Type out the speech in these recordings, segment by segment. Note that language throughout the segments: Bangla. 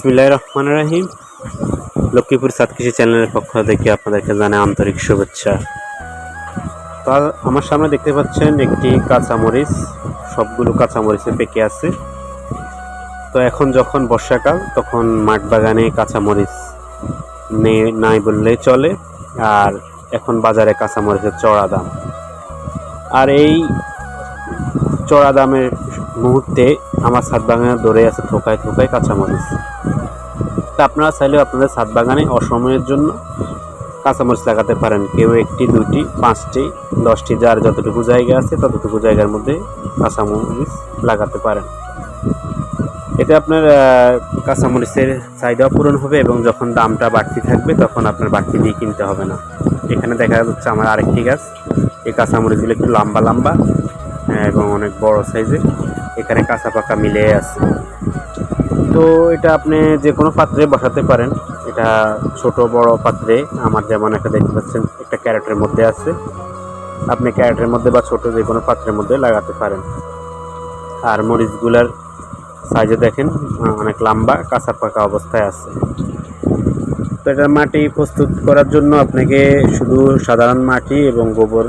বিসমিল্লাহ রহমান রাহিম। লক্ষ্মীপুর সাত কৃষি চ্যানেলের পক্ষ থেকে আপনাদেরকে জানাই আন্তরিক শুভেচ্ছা। তা আমার সামনে দেখতে পাচ্ছেন একটি কাঁচামরিচ। সবগুলো কাঁচামরিচে পেকে আছে। তো এখন যখন বর্ষাকাল, তখন মাঠ বাগানে কাঁচামরিচ নেই নাই বললেই চলে। আর এখন বাজারে কাঁচামরিচের চড়া দাম। আর এই চড়া দামের মুহূর্তে আমার ছাদ বাগানে দৌড়ে আছে থোকায় থোকায় কাঁচামরিচ। তা আপনারা চাইলেও আপনাদের ছাদ বাগানে অসময়ের জন্য কাঁচামরিচ লাগাতে পারেন। কেউ একটি দুইটি পাঁচটি দশটি যার যতটুকু জায়গা আছে ততটুকু জায়গার মধ্যে কাঁচামরিচ লাগাতে পারেন। এতে আপনার কাঁচামরিচের চাহিদাও পূরণ হবে এবং যখন দামটা বাড়তি থাকবে তখন আপনার বাড়তি দিয়ে কিনতে হবে না। এখানে দেখা যাচ্ছে আমার আরেকটি গাছ। এই কাঁচামরিচগুলো একটু লম্বা লম্বা হ্যাঁ, এবং অনেক বড় সাইজের। এখানে কাঁচা পাকা মিলে আছে। তো এটা আপনি যে কোনো পাত্রে বসাতে পারেন। এটা ছোট, বড় পাত্রে। আমার যেমন একটা দেখতে পাচ্ছেন, একটা ক্যারেটের মধ্যে আছে। আপনি ক্যারেটের মধ্যে বা ছোট যে কোনো পাত্রের মধ্যে লাগাতে পারেন। আর মরিচগুলার সাইজে দেখেন অনেক লম্বা কাঁচা পাকা অবস্থায় আছে। তো এটা মাটি প্রস্তুত করার জন্য আপনাকে শুধু সাধারণ মাটি এবং গোবর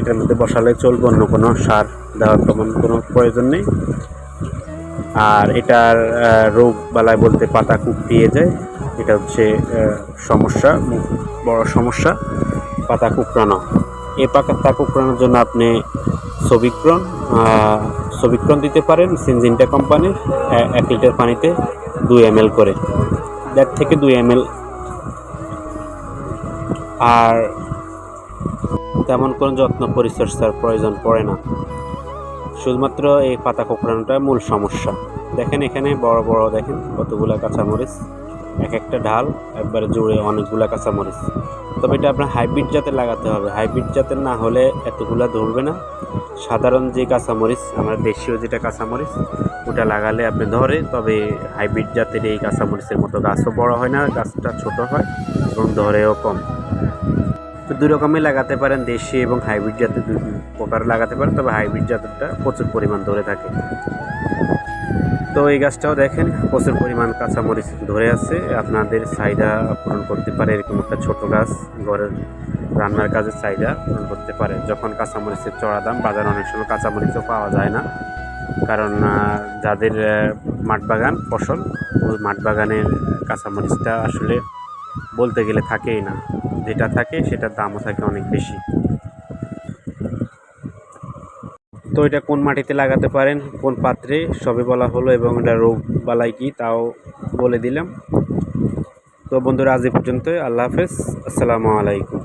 এটার মধ্যে বসালে চলবে, অন্য কোনো সার দেওয়ার তেমন কোনো প্রয়োজন নেই। আর এটার রোগ বালায় বলতে পাতা কুকড়িয়ে যায়। এটা হচ্ছে সমস্যা বড় সমস্যা, পাতা কুকড়ানো এই পাতা কুকড়ানোর জন্য আপনি সবিক্রন সবিক্রন দিতে পারেন সিনজিনটা কোম্পানির এক লিটার পানিতে দুই এম করে। দেড় থেকে দুই এম আর তেমন কোনো যত্ন পরিচর্যার প্রয়োজন পড়ে না। শুধুমাত্র এই পাতা কোঁকড়ানোটা মূল সমস্যা। দেখেন এখানে বড় বড় দেখেন কতগুলা কাঁচামরিচ এক একটা ঢাল, একবারে জুড়ে অনেকগুলো কাঁচামরিচ। তবে এটা আপনার হাইব্রিড জাতের লাগাতে হবে। হাইব্রিড জাতের না হলে এতগুলা ধরবে না। সাধারণ যে কাঁচামরিচ, আমরা দেশীয় যেটা কাঁচামরিচ, ওটা লাগালে আপনি ধরে, তবে হাইব্রিড জাতের এই কাঁচামরিচের মতো গাছও বড় হয় না, গাছটা ছোট হয় এবং ধরেও কম। তো দুই রকমই লাগাতে পারেন, দেশি এবং হাইব্রিড জাতের দুই প্রকার লাগাতে পারেন, তবে হাইব্রিড জাতেরটা প্রচুর পরিমাণ ধরে থাকে। তো এই গাছটাও দেখেন, প্রচুর পরিমাণ কাঁচামরিচ ধরে আছে। আপনাদের চাহিদা পূরণ করতে পারে এরকম একটা ছোট গাছ, ঘরের রান্নার কাজের চাহিদা পূরণ করতে পারে। যখন কাঁচামরিচের চড়া দাম, বাজারে অনেক সময় কাঁচামরিচও পাওয়া যায় না। কারণ যাদের মাঠ বাগান ফসল, ওই মাঠ বাগানের কাঁচামরিচটা আসলে বলতে গেলে থাকেই না। যেটা থাকে সেটার দামও থাকে অনেক বেশি। তো এটা কোন মাটিতে লাগাতে পারেন, কোন পাত্রে সবে বলা হলো এবং এটা রোগ বালাই কি তাও বলে দিলাম। তো বন্ধুরা, আজ এ পর্যন্ত আল্লাহ হাফেজ। আসসালামু আলাইকুম।